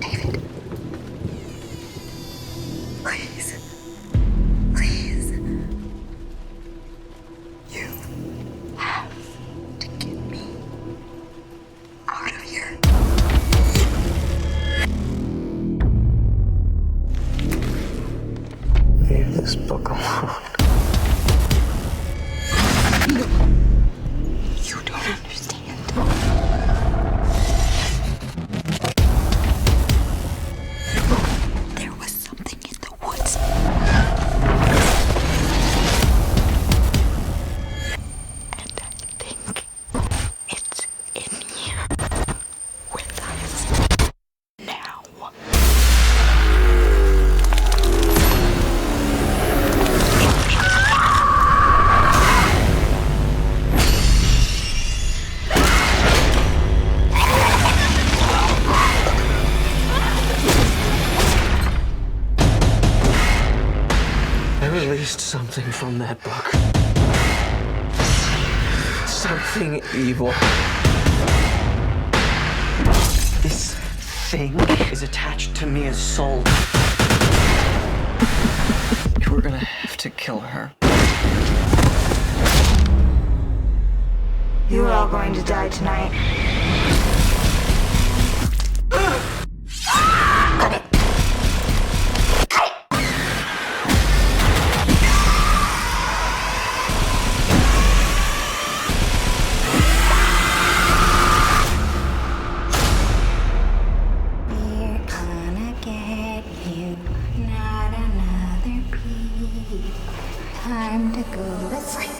David. Please. Please. You have to get me out of here. Leave this book. Released something from that book. Something evil. This thing is attached to Mia's soul. We're gonna have to kill her. You are all going to die tonight. Time to go to sleep.